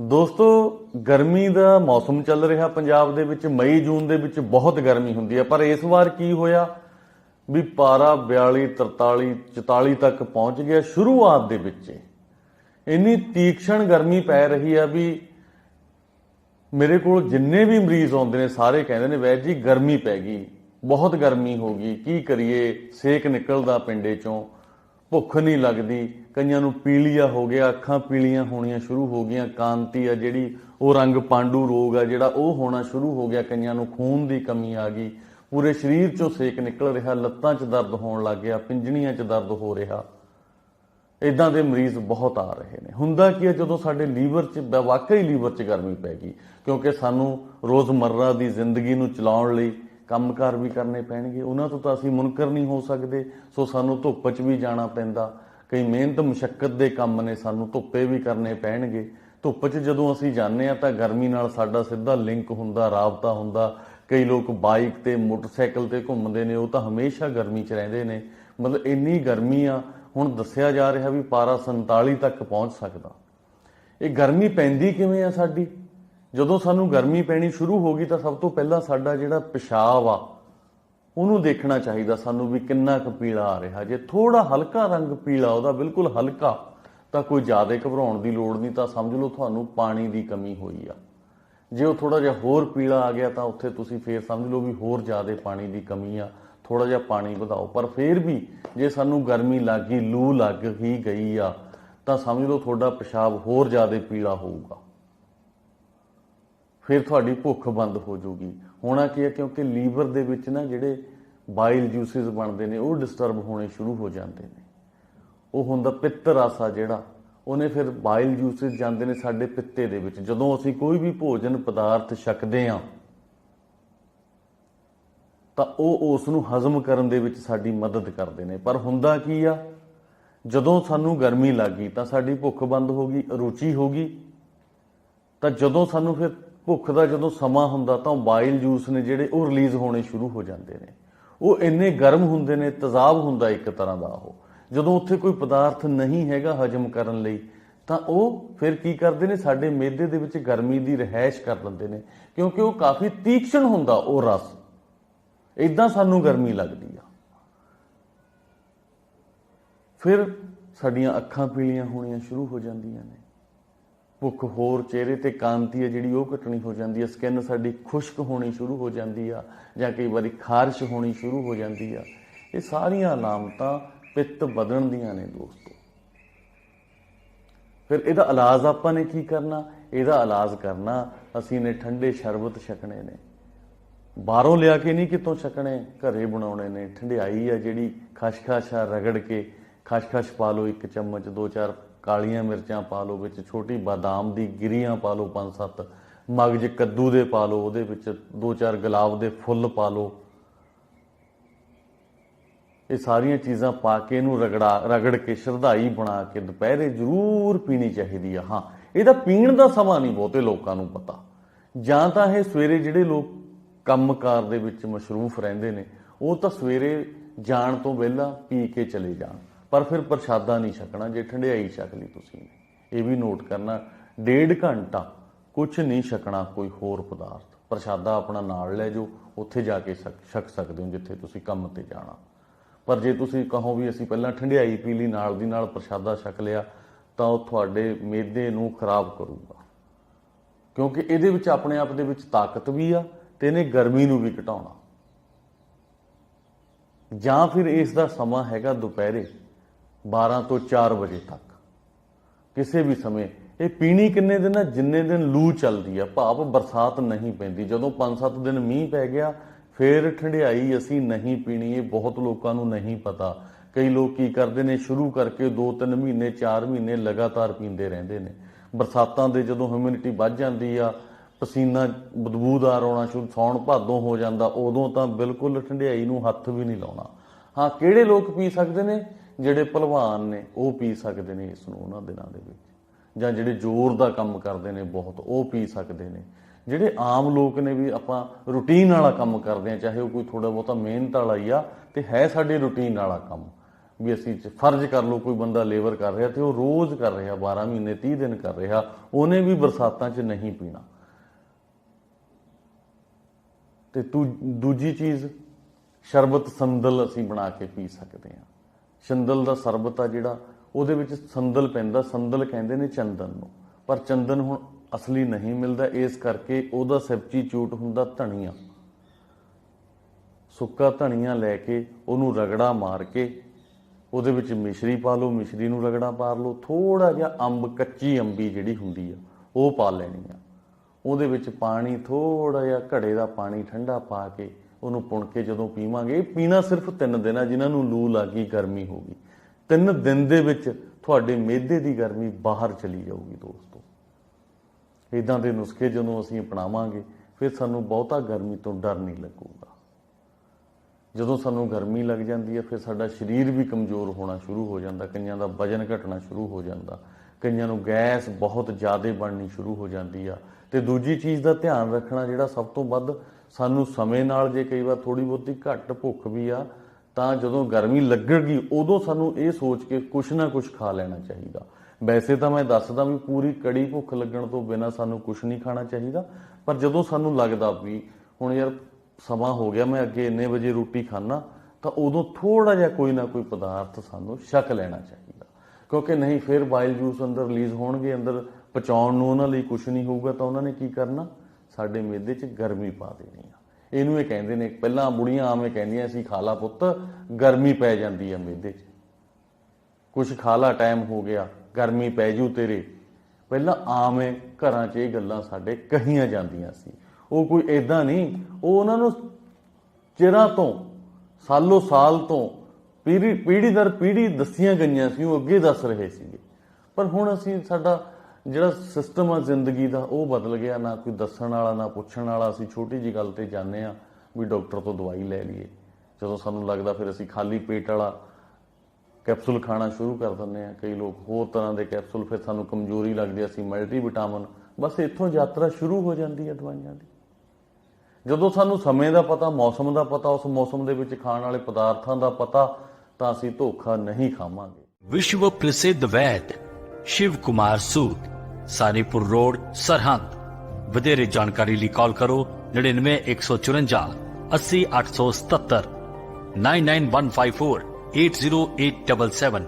ਦੋਸਤੋ, ਗਰਮੀ ਦਾ ਮੌਸਮ ਚੱਲ ਰਿਹਾ ਪੰਜਾਬ ਦੇ ਵਿੱਚ। ਮਈ, ਜੂਨ ਦੇ ਵਿੱਚ ਬਹੁਤ ਗਰਮੀ ਹੁੰਦੀ ਹੈ। ਪਰ ਇਸ ਵਾਰ ਕੀ ਹੋਇਆ? ਵੀ ਪਾਰਾ 42 43 44 ਤੱਕ ਪਹੁੰਚ ਗਿਆ ਸ਼ੁਰੂਆਤ ਦੇ ਵਿੱਚ ਇੰਨੀ ਤੀਕਸ਼ਣ ਗਰਮੀ ਪੈ ਰਹੀ ਆ ਵੀ ਮੇਰੇ ਕੋਲ ਜਿੰਨੇ ਵੀ ਮਰੀਜ਼ ਆਉਂਦੇ ਨੇ, ਸਾਰੇ ਕਹਿੰਦੇ ਨੇ, ਵੈਦ ਜੀ, ਗਰਮੀ ਪੈ ਗਈ। ਬਹੁਤ ਗਰਮੀ ਹੋ ਗਈ। ਕੀ ਕਰੀਏ? ਸੇਕ ਨਿਕਲਦਾ ਪਿੰਡੇ ਚੋਂ। ਭੁੱਖ ਨਹੀਂ ਲੱਗਦੀ, ਕਈਆਂ ਨੂੰ ਪੀਲੀਆ ਹੋ ਗਿਆ, ਅੱਖਾਂ ਪੀਲੀਆਂ ਹੋਣੀਆਂ ਸ਼ੁਰੂ ਹੋ ਗਈਆਂ, ਕਾਂਤੀ ਆ ਜਿਹੜੀ, ਉਹ ਰੰਗ ਪਾਂਡੂ ਰੋਗ ਆ ਜਿਹੜਾ ਉਹ ਹੋਣਾ ਸ਼ੁਰੂ ਹੋ ਗਿਆ, ਕਈਆਂ ਨੂੰ ਖੂਨ ਦੀ ਕਮੀ ਆ ਗਈ। ਪੂਰੇ ਸਰੀਰ ਚੋਂ ਸੇਕ ਨਿਕਲ ਰਿਹਾ, ਲੱਤਾਂ 'ਚ ਦਰਦ ਹੋਣ ਲੱਗ ਗਿਆ, ਪਿੰਜਣੀਆਂ 'ਚ ਦਰਦ ਹੋ ਰਿਹਾ। ਇਦਾਂ ਦੇ ਮਰੀਜ਼ ਬਹੁਤ ਆ ਰਹੇ ਨੇ। ਹੁੰਦਾ ਕੀ ਹੈ ਜਦੋਂ ਸਾਡੇ ਲੀਵਰ 'ਚ ਵਾਕਈ ਲੀਵਰ 'ਚ ਗਰਮੀ ਪੈ ਗਈ, ਕਿਉਂਕਿ ਸਾਨੂੰ ਰੋਜ਼ਮਰਰਾ ਦੀ ਜ਼ਿੰਦਗੀ ਨੂੰ ਚਲਾਉਣ ਲਈ ਕੰਮਕਾਰ ਵੀ ਕਰਨੇ ਪੈਣਗੇ। ਉਹਨਾਂ ਤੋਂ ਤਾਂ ਅਸੀਂ ਮੁਨਕਰ ਨਹੀਂ ਹੋ ਸਕਦੇ। ਸੋ ਸਾਨੂੰ ਧੁੱਪ 'ਚ ਵੀ ਜਾਣਾ ਪੈਂਦਾ। ਕਈ ਮਿਹਨਤ ਮੁਸ਼ਕਲ ਦੇ ਕੰਮ ਨੇ, ਸਾਨੂੰ ਧੁੱਪੇ ਵੀ ਕਰਨੇ ਪੈਣਗੇ। ਧੁੱਪ 'ਚ ਜਦੋਂ ਅਸੀਂ ਜਾਂਦੇ ਆ ਤਾਂ ਗਰਮੀ ਨਾਲ ਸਾਡਾ ਸਿੱਧਾ ਲਿੰਕ ਹੁੰਦਾ, ਰਾਬਤਾ ਹੁੰਦਾ। ਕਈ ਲੋਕ ਬਾਈਕ ਤੇ, ਮੋਟਰਸਾਈਕਲ ਤੇ ਘੁੰਮਦੇ ਨੇ, ਉਹ ਤਾਂ ਹਮੇਸ਼ਾ ਗਰਮੀ 'ਚ ਰਹਿੰਦੇ ਨੇ। ਮਤਲਬ ਇੰਨੀ ਗਰਮੀ ਆ, ਹੁਣ ਦੱਸਿਆ ਜਾ ਰਿਹਾ ਵੀ ਪਾਰਾ 47 ਤੱਕ ਪਹੁੰਚ ਸਕਦਾ। ਇਹ ਗਰਮੀ ਪੈਂਦੀ ਕਿਵੇਂ ਆ ਸਾਡੀ? ਜਦੋਂ ਸਾਨੂੰ ਗਰਮੀ ਪੈਣੀ ਸ਼ੁਰੂ ਹੋ ਗਈ ਤਾਂ ਸਭ ਤੋਂ ਪਹਿਲਾਂ ਸਾਡਾ ਜਿਹੜਾ ਪਿਸ਼ਾਬ ਆ, ਉਹਨੂੰ ਦੇਖਣਾ ਚਾਹੀਦਾ ਸਾਨੂੰ ਵੀ ਕਿੰਨਾ ਕੁ ਪੀਲਾ ਆ ਰਿਹਾ। ਜੇ ਥੋੜਾ ਹਲਕਾ ਰੰਗ ਪੀਲਾ, ਉਹਦਾ ਬਿਲਕੁਲ ਹਲਕਾ, ਤਾਂ ਕੋਈ ਜ਼ਿਆਦਾ ਘਬਰਾਉਣ ਦੀ ਲੋੜ ਨਹੀਂ, ਤਾਂ ਸਮਝ ਲਓ ਤੁਹਾਨੂੰ ਪਾਣੀ ਦੀ ਕਮੀ ਹੋਈ ਆ। ਜੇ ਉਹ ਥੋੜਾ ਜਿਹਾ ਹੋਰ ਪੀਲਾ ਆ ਗਿਆ ਤਾਂ ਉੱਥੇ ਤੁਸੀਂ ਫੇਰ ਸਮਝ ਲਓ ਵੀ ਹੋਰ ਜ਼ਿਆਦਾ ਪਾਣੀ ਦੀ ਕਮੀ ਆ ਥੋੜਾ ਜਿਹਾ ਪਾਣੀ ਵਧਾਓ। ਪਰ ਫੇਰ ਵੀ ਜੇ ਸਾਨੂੰ ਗਰਮੀ ਲੱਗ ਗਈ ਲੂ ਲੱਗ ਹੀ ਗਈ ਆ, ਤਾਂ ਸਮਝ ਲਓ ਤੁਹਾਡਾ ਪਿਸ਼ਾਬ ਹੋਰ ਜ਼ਿਆਦਾ ਪੀਲਾ ਹੋਊਗਾ। ਫਿਰ ਤੁਹਾਡੀ ਭੁੱਖ ਬੰਦ ਹੋ ਜਾਊਗੀ। ਹੋਣਾ ਕੀ ਹੈ? ਕਿਉਂਕਿ ਲੀਵਰ ਦੇ ਵਿੱਚ ਨਾ ਜਿਹੜੇ ਬਾਈਲ ਜੂਸਿਸ ਬਣਦੇ ਨੇ, ਉਹ ਡਿਸਟਰਬ ਹੋਣੇ ਸ਼ੁਰੂ ਹੋ ਜਾਂਦੇ ਨੇ। ਉਹ ਹੁੰਦਾ ਪਿੱਤ ਰਸ ਜਿਹੜਾ, ਉਹਨੇ ਫਿਰ ਬਾਈਲ ਜੂਸਿਸ ਜਾਂਦੇ ਨੇ ਸਾਡੇ ਪਿੱਤੇ ਦੇ ਵਿੱਚ। ਜਦੋਂ ਅਸੀਂ ਕੋਈ ਵੀ ਭੋਜਨ ਪਦਾਰਥ ਛਕਦੇ ਆ ਤਾਂ ਉਹ ਉਸ ਨੂੰ ਹਜ਼ਮ ਕਰਨ ਦੇ ਵਿੱਚ ਸਾਡੀ ਮਦਦ ਕਰਦੇ ਨੇ। ਪਰ ਹੁੰਦਾ ਕੀ ਆ? ਜਦੋਂ ਸਾਨੂੰ ਗਰਮੀ ਲੱਗੀ, ਤਾਂ ਸਾਡੀ ਭੁੱਖ ਬੰਦ ਹੋ ਗਈ, ਰੁਚੀ ਹੋ ਗਈ, ਤਾਂ ਜਦੋਂ ਸਾਨੂੰ ਫਿਰ ਭੁੱਖ ਦਾ ਜਦੋਂ ਸਮਾਂ ਹੁੰਦਾ ਤਾਂ ਬਾਇਲ ਜੂਸ ਨੇ ਜਿਹੜੇ ਉਹ ਰਿਲੀਜ਼ ਹੋਣੇ ਸ਼ੁਰੂ ਹੋ ਜਾਂਦੇ ਨੇ। ਉਹ ਇੰਨੇ ਗਰਮ ਹੁੰਦੇ ਨੇ, ਤਜ਼ਾਬ ਹੁੰਦਾ ਇੱਕ ਤਰ੍ਹਾਂ ਦਾ ਉਹ। ਜਦੋਂ ਉੱਥੇ ਕੋਈ ਪਦਾਰਥ ਨਹੀਂ ਹੈਗਾ ਹਜਮ ਕਰਨ ਲਈ, ਤਾਂ ਉਹ ਫਿਰ ਕੀ ਕਰਦੇ ਨੇ? ਸਾਡੇ ਮੇਦੇ ਦੇ ਵਿੱਚ ਗਰਮੀ ਦੀ ਰਹਿائش ਕਰ ਲੈਂਦੇ ਨੇ, ਕਿਉਂਕਿ ਉਹ ਕਾਫੀ ਤੀਕਸ਼ਣ ਹੁੰਦਾ ਉਹ ਰਸ। ਇਦਾਂ ਸਾਨੂੰ ਗਰਮੀ ਲੱਗਦੀ ਆ। ਫਿਰ ਸਾਡੀਆਂ ਅੱਖਾਂ ਪੀਲੀਆਂ ਹੋਣੀਆਂ ਸ਼ੁਰੂ ਹੋ ਜਾਂਦੀਆਂ ਨੇ। ਭੁੱਖ ਹੋਰ, ਚਿਹਰੇ ਤੇ ਕਾਂਤੀ ਹੈ ਜਿਹੜੀ ਉਹ ਘਟਣੀ ਹੋ ਜਾਂਦੀ ਹੈ। ਸਕਿਨ ਸਾਡੀ ਖੁਸ਼ਕ ਹੋਣੀ ਸ਼ੁਰੂ ਹੋ ਜਾਂਦੀ ਆ ਜਾਂ ਕਈ ਵਾਰੀ ਖਾਰਸ਼ ਹੋਣੀ ਸ਼ੁਰੂ ਹੋ ਜਾਂਦੀ ਆ। ਇਹ ਸਾਰੀਆਂ ਅਲਾਮਤਾਂ ਪਿੱਤ ਵਧਣ ਦੀਆਂ ਨੇ ਦੋਸਤੋ। ਫਿਰ ਇਹਦਾ ਇਲਾਜ ਆਪਾਂ ਨੇ ਕੀ ਕਰਨਾ? ਇਹਦਾ ਇਲਾਜ ਕਰਨਾ ਅਸੀਂ ਨੇ ਠੰਡੇ ਸ਼ਰਬਤ ਛਕਣੇ ਨੇ। ਬਾਹਰੋਂ ਲਿਆ ਕੇ ਨਹੀਂ ਕਿਤੋਂ ਛਕਣੇ, ਘਰੇ ਬਣਾਉਣੇ ਨੇ। ਠੰਡਿਆਈ ਆ ਜਿਹੜੀ ਖਸ਼ਖਸ਼ ਆ ਰਗੜ ਕੇ ਖਸ਼ਖਸ਼ ਪਾ ਲਓ ਇੱਕ ਚਮਚ, ਦੋ ਚਾਰ ਕਾਲੀਆਂ ਮਿਰਚਾਂ ਪਾ ਲਓ, ਵਿੱਚ ਛੋਟੀ ਬਾਦਾਮ ਦੀ ਗਿਰੀਆਂ ਪਾ ਲਓ ਪੰਜ ਸੱਤ ਮਗਜ ਕੱਦੂ ਦੇ ਪਾ ਲਓ, ਉਹਦੇ ਵਿੱਚ ਦੋ ਚਾਰ ਗੁਲਾਬ ਦੇ ਫੁੱਲ ਪਾ ਲਓ। ਇਹ ਸਾਰੀਆਂ ਚੀਜ਼ਾਂ ਪਾ ਕੇ ਇਹਨੂੰ ਰਗੜਾ, ਰਗੜ ਕੇ ਸ਼ਰਧਾਈ ਬਣਾ ਕੇ ਦੁਪਹਿਰੇ ਜ਼ਰੂਰ ਪੀਣੀ ਚਾਹੀਦੀ ਆ। ਹਾਂ, ਇਹਦਾ ਪੀਣ ਦਾ ਸਮਾਂ ਨਹੀਂ ਬਹੁਤੇ ਲੋਕਾਂ ਨੂੰ ਪਤਾ। ਜਾਂ ਤਾਂ ਇਹ ਸਵੇਰੇ ਜਿਹੜੇ ਲੋਕ ਕੰਮਕਾਰ ਦੇ ਵਿੱਚ ਮਸ਼ਰੂਫ ਰਹਿੰਦੇ ਨੇ, ਉਹ ਤਾਂ ਸਵੇਰੇ ਜਾਣ ਤੋਂ ਪਹਿਲਾਂ ਪੀ ਕੇ ਚਲੇ ਜਾਣ। ਪਰ ਫਿਰ ਪ੍ਰਸ਼ਾਦਾ ਨਹੀਂ ਛਕਣਾ, ਜੇ ਠੰਡਿਆਈ ਛਕ ਲਈ ਤੁਸੀਂ ਇਹ ਵੀ ਨੋਟ ਕਰਨਾ, ਡੇਢ ਘੰਟਾ ਕੁਝ ਨਹੀਂ ਛਕਣਾ ਕੋਈ ਹੋਰ ਪਦਾਰਥ। ਪ੍ਰਸ਼ਾਦਾ ਆਪਣਾ ਨਾਲ ਲੈ ਜਾਓ, ਉੱਥੇ ਜਾ ਕੇ ਛਕ ਛਕ ਸਕਦੇ ਹੋ ਜਿੱਥੇ ਤੁਸੀਂ ਕੰਮ ਤੇ ਜਾਣਾ। ਪਰ ਜੇ ਤੁਸੀਂ ਕਹੋ ਵੀ ਅਸੀਂ ਪਹਿਲਾਂ ਠੰਡਿਆਈ ਪੀ ਲਈ, ਨਾਲ ਦੀ ਨਾਲ ਪ੍ਰਸ਼ਾਦਾ ਛਕ ਲਿਆ, ਤਾਂ ਉਹ ਤੁਹਾਡੇ ਮੇਦੇ ਨੂੰ ਖਰਾਬ ਕਰੂਗਾ। ਕਿਉਂਕਿ ਇਹਦੇ ਵਿੱਚ ਆਪਣੇ ਆਪ ਦੇ ਵਿੱਚ ਤਾਕਤ ਵੀ ਆ ਤੇ ਇਹਨੇ ਗਰਮੀ ਨੂੰ ਵੀ ਘਟਾਉਣਾ। ਜਾਂ ਫਿਰ ਇਸ ਦਾ ਸਮਾਂ ਹੈਗਾ ਦੁਪਹਿਰੇ। 12 ਤੋਂ 4 ਵਜੇ ਤੱਕ। ਕਿਸੇ ਵੀ ਸਮੇਂ ਇਹ ਪੀਣੀ ਕਿੰਨੇ ਦਿਨ ਆ ਜਿੰਨੇ ਦਿਨ ਲੂ ਚੱਲਦੀ ਆ। ਭਾਵ ਬਰਸਾਤ ਨਹੀਂ ਪੈਂਦੀ। ਜਦੋਂ 5-7 ਦਿਨ ਮੀਂਹ ਪੈ ਗਿਆ, ਫੇਰ ਠੰਡਿਆਈ ਅਸੀਂ ਨਹੀਂ ਪੀਣੀ। ਇਹ ਬਹੁਤ ਲੋਕਾਂ ਨੂੰ ਨਹੀਂ ਪਤਾ। ਕਈ ਲੋਕ ਕੀ ਕਰਦੇ ਨੇ? ਸ਼ੁਰੂ ਕਰਕੇ 2-3 ਮਹੀਨੇ 4 ਮਹੀਨੇ ਲਗਾਤਾਰ ਪੀਂਦੇ ਰਹਿੰਦੇ ਨੇ। ਬਰਸਾਤਾਂ ਦੇ ਜਦੋਂ ਹਿਊਮਿਡਿਟੀ ਵੱਧ ਜਾਂਦੀ ਆ, ਪਸੀਨਾ ਬਦਬੂਦਾਰ ਆਉਣਾ ਸ਼ੁਰੂ, ਸੌਣ ਭਾਦੋਂ ਹੋ ਜਾਂਦਾ, ਉਦੋਂ ਤਾਂ ਬਿਲਕੁਲ ਠੰਡਿਆਈ ਨੂੰ ਹੱਥ ਵੀ ਨਹੀਂ ਲਾਉਣਾ। ਹਾਂ, ਕਿਹੜੇ ਲੋਕ ਪੀ ਸਕਦੇ ਨੇ? ਜਿਹੜੇ ਭਲਵਾਨ ਨੇ, ਉਹ ਪੀ ਸਕਦੇ ਨੇ ਇਸ ਨੂੰ ਉਹਨਾਂ ਦਿਨਾਂ ਦੇ ਵਿੱਚ। ਜਾਂ ਜਿਹੜੇ ਜ਼ੋਰ ਦਾ ਕੰਮ ਕਰਦੇ ਨੇ ਬਹੁਤ, ਉਹ ਪੀ ਸਕਦੇ ਨੇ। ਜਿਹੜੇ ਆਮ ਲੋਕ ਨੇ ਵੀ ਆਪਾਂ ਰੁਟੀਨ ਵਾਲਾ ਕੰਮ ਕਰਦੇ ਆ ਚਾਹੇ ਉਹ ਕੋਈ ਥੋੜਾ ਬਹੁਤਾ ਮਿਹਨਤ ਵਾਲਾ ਹੀ ਆ, ਤੇ ਹੈ ਸਾਡੇ ਰੁਟੀਨ ਵਾਲਾ ਕੰਮ। ਵੀ ਅਸੀਂ ਫਰਜ਼ ਕਰ ਲਓ ਕੋਈ ਬੰਦਾ ਲੇਬਰ ਕਰ ਰਿਹਾ ਤੇ ਉਹ ਰੋਜ਼ ਕਰ ਰਿਹਾ 12 ਮਹੀਨੇ 30 ਦਿਨ ਕਰ ਰਿਹਾ, ਉਹਨੇ ਵੀ ਬਰਸਾਤਾਂ 'ਚ ਨਹੀਂ ਪੀਣਾ। ਤੇ ਤੂ, ਦੂਜੀ ਚੀਜ਼, ਸ਼ਰਬਤ, ਸੰਦਲ ਅਸੀਂ ਬਣਾ ਕੇ ਪੀ ਸਕਦੇ ਹਾਂ। ਸੰਦਲ ਦਾ ਸ਼ਰਬਤ ਆ ਜਿਹੜਾ, ਉਹਦੇ ਵਿੱਚ ਸੰਦਲ ਪੈਂਦਾ, ਸੰਦਲ ਕਹਿੰਦੇ ਨੇ ਚੰਦਨ ਨੂੰ। ਪਰ ਚੰਦਨ ਹੁਣ ਅਸਲੀ ਨਹੀਂ ਮਿਲਦਾ, ਇਸ ਕਰਕੇ ਉਹਦਾ ਸਬਸਟੀਚਿਊਟ ਹੁੰਦਾ ਧਨੀਆ। ਸੁੱਕਾ ਧਨੀਆ ਲੈ ਕੇ ਉਹਨੂੰ ਰਗੜਾ ਮਾਰ ਕੇ ਉਹਦੇ ਵਿੱਚ ਮਿਸ਼ਰੀ ਪਾ ਲਓ, ਮਿਸ਼ਰੀ ਨੂੰ ਰਗੜਾ ਮਾਰ ਲਓ ਥੋੜਾ ਜਿਹਾ ਅੰਬ, ਕੱਚੀ ਅੰਬੀ ਜਿਹੜੀ ਹੁੰਦੀ ਆ, ਉਹ ਪਾ ਲੈਣੀ ਆ। ਉਹਦੇ ਵਿੱਚ ਪਾਣੀ ਥੋੜਾ ਜਿਹਾ ਘੜੇ ਦਾ ਪਾਣੀ ਠੰਡਾ ਪਾ ਕੇ ਉਹਨੂੰ ਪੁਣ ਕੇ ਜਦੋਂ ਪੀਵਾਂਗੇ, ਇਹ ਪੀਣਾ ਸਿਰਫ 3 ਦਿਨ ਆ, ਜਿਨ੍ਹਾਂ ਨੂੰ ਲੂ ਲੱਗੀ ਗਰਮੀ ਹੋਗੀ 3 ਦਿਨ ਦੇ ਵਿੱਚ ਤੁਹਾਡੇ ਮਿਹਦੇ ਦੀ ਗਰਮੀ ਬਾਹਰ ਚਲੀ ਜਾਊਗੀ ਦੋਸਤੋ। ਇਦਾਂ ਦੇ ਨੁਸਖੇ ਜਦੋਂ ਅਸੀਂ ਅਪਣਾਵਾਂਗੇ, ਫਿਰ ਸਾਨੂੰ ਬਹੁਤਾ ਗਰਮੀ ਤੋਂ ਡਰ ਨਹੀਂ ਲੱਗੂਗਾ। ਜਦੋਂ ਸਾਨੂੰ ਗਰਮੀ ਲੱਗ ਜਾਂਦੀ ਹੈ, ਫਿਰ ਸਾਡਾ ਸਰੀਰ ਵੀ ਕਮਜ਼ੋਰ ਹੋਣਾ ਸ਼ੁਰੂ ਹੋ ਜਾਂਦਾ, ਕਈਆਂ ਦਾ ਵਜਨ ਘਟਣਾ ਸ਼ੁਰੂ ਹੋ ਜਾਂਦਾ, ਕਈਆਂ ਨੂੰ ਗੈਸ ਬਹੁਤ ਜ਼ਿਆਦਾ ਬਣਨੀ ਸ਼ੁਰੂ ਹੋ ਜਾਂਦੀ ਆ। ਤੇ ਦੂਜੀ ਚੀਜ਼ ਦਾ ਧਿਆਨ ਰੱਖਣਾ ਜਿਹੜਾ ਸਭ ਤੋਂ ਵੱਧ ਸਾਨੂੰ ਸਮੇਂ ਨਾਲ ਜੇ ਕਈ ਵਾਰ ਥੋੜੀ ਬਹੁਤੀ ਘੱਟ ਭੁੱਖ ਵੀ ਆ, ਤਾਂ ਜਦੋਂ ਗਰਮੀ ਲੱਗੇਗੀ, ਉਦੋਂ ਸਾਨੂੰ ਇਹ ਸੋਚ ਕੇ ਕੁਛ ਨਾ ਕੁਛ ਖਾ ਲੈਣਾ ਚਾਹੀਦਾ। ਵੈਸੇ ਤਾਂ ਮੈਂ ਦੱਸਦਾ ਵੀ ਪੂਰੀ ਕੜੀ ਭੁੱਖ ਲੱਗਣ ਤੋਂ ਬਿਨਾ ਸਾਨੂੰ ਕੁਛ ਨਹੀਂ ਖਾਣਾ ਚਾਹੀਦਾ, ਪਰ ਜਦੋਂ ਸਾਨੂੰ ਲੱਗਦਾ ਵੀ ਹੁਣ ਯਾਰ ਸਮਾਂ ਹੋ ਗਿਆ, ਮੈਂ ਅੱਗੇ ਇੰਨੇ ਵਜੇ ਰੋਟੀ ਖਾਣਾ ਤਾਂ ਉਦੋਂ ਥੋੜਾ ਜਿਹਾ ਕੋਈ ਨਾ ਕੋਈ ਪਦਾਰਥ ਸਾਨੂੰ ਛਕ ਲੈਣਾ ਚਾਹੀਦਾ। ਕਿਉਂਕਿ ਨਹੀਂ, ਫਿਰ ਬਾਇਲ ਜੂਸ ਅੰਦਰ ਰਿਲੀਜ਼ ਹੋਣਗੇ, ਅੰਦਰ ਪਚਾਉਣ ਨੂੰ ਉਹਨਾਂ ਲਈ ਕੁਝ ਨਹੀਂ ਹੋਊਗਾ, ਤਾਂ ਉਹਨਾਂ ਨੇ ਕੀ ਕਰਨਾ? ਸਾਡੇ ਮਿਹਦੇ 'ਚ ਗਰਮੀ ਪਾ ਦੇਣੀ ਆ। ਇਹਨੂੰ ਇਹ ਕਹਿੰਦੇ ਨੇ, ਪਹਿਲਾਂ ਬੁੜੀਆਂ ਆਵੇਂ ਕਹਿੰਦੀਆਂ ਸੀ ਖਾਲਾ ਪੁੱਤ, ਗਰਮੀ ਪੈ ਜਾਂਦੀ ਆ ਮਿਹਦੇ 'ਚ। ਕੁਛ ਖਾਲਾ ਟਾਈਮ ਹੋ ਗਿਆ, ਗਰਮੀ ਪੈ ਜੂ ਤੇਰੇ। ਪਹਿਲਾਂ ਆਮ ਘਰਾਂ 'ਚ ਇਹ ਗੱਲਾਂ ਸਾਡੇ ਕਹੀਆਂ ਜਾਂਦੀਆਂ ਸੀ। ਉਹ ਕੋਈ ਐਦਾਂ ਨਹੀਂ, ਉਹ ਉਹਨਾਂ ਨੂੰ ਚਿਰਾਂ ਤੋਂ, ਸਾਲੋ ਸਾਲ ਤੋਂ ਪੀੜੀ ਪੀੜੀ ਦਰ ਪੀੜੀ ਦੱਸੀਆਂ ਗਈਆਂ ਸੀ, ਉਹ ਅੱਗੇ ਦੱਸ ਰਹੇ ਸੀਗੇ। ਪਰ ਹੁਣ ਅਸੀਂ ਸਾਡਾ ਜਿਹੜਾ ਸਿਸਟਮ ਆ ਜ਼ਿੰਦਗੀ ਦਾ, ਉਹ ਬਦਲ ਗਿਆ। ਨਾ ਕੋਈ ਦੱਸਣ ਵਾਲਾ, ਨਾ ਪੁੱਛਣ ਵਾਲਾ। ਅਸੀਂ ਛੋਟੀ ਜੀ ਗੱਲ ਤੇ ਜਾਂਦੇ ਆ ਵੀ ਡਾਕਟਰ ਤੋਂ ਦਵਾਈ ਲੈ ਲਈਏ। ਜਦੋਂ ਸਾਨੂੰ ਲੱਗਦਾ ਫਿਰ ਅਸੀਂ ਖਾਲੀ ਪੇਟ ਵਾਲਾ ਕੈਪਸੂਲ ਖਾਣਾ ਸ਼ੁਰੂ ਕਰ ਦਿੰਦੇ ਆ ਕਈ ਲੋਕ ਹੋਰ ਤਰ੍ਹਾਂ ਦੇ ਕੈਪਸੂਲ ਫਿਰ ਸਾਨੂੰ ਕਮਜ਼ੋਰੀ ਲੱਗਦੀ ਅਸੀਂ ਮਲਟੀ ਵਿਟਾਮਿਨ ਬਸ ਇੱਥੋਂ ਯਾਤਰਾ ਸ਼ੁਰੂ ਹੋ ਜਾਂਦੀ ਹੈ ਦਵਾਈਆਂ ਦੀ। ਜਦੋਂ ਸਾਨੂੰ ਸਮੇਂ ਦਾ ਪਤਾ, ਮੌਸਮ ਦਾ ਪਤਾ, ਉਸ ਮੌਸਮ ਦੇ ਵਿੱਚ ਖਾਣ ਵਾਲੇ ਪਦਾਰਥਾਂ ਦਾ ਪਤਾ, ਤਾਂ ਅਸੀਂ ਧੋਖਾ ਨਹੀਂ ਖਾਵਾਂਗੇ। ਵਿਸ਼ਵ ਪ੍ਰਸਿੱਧ ਵੈਦ ਸ਼ਿਵ ਕੁਮਾਰ ਸੂਦ सानीपुर रोड सरहंद ਵਧੇਰੇ ਜਾਣਕਾਰੀ ਲਈ ਕਾਲ ਕਰੋ 99 154 80 877 99154 80877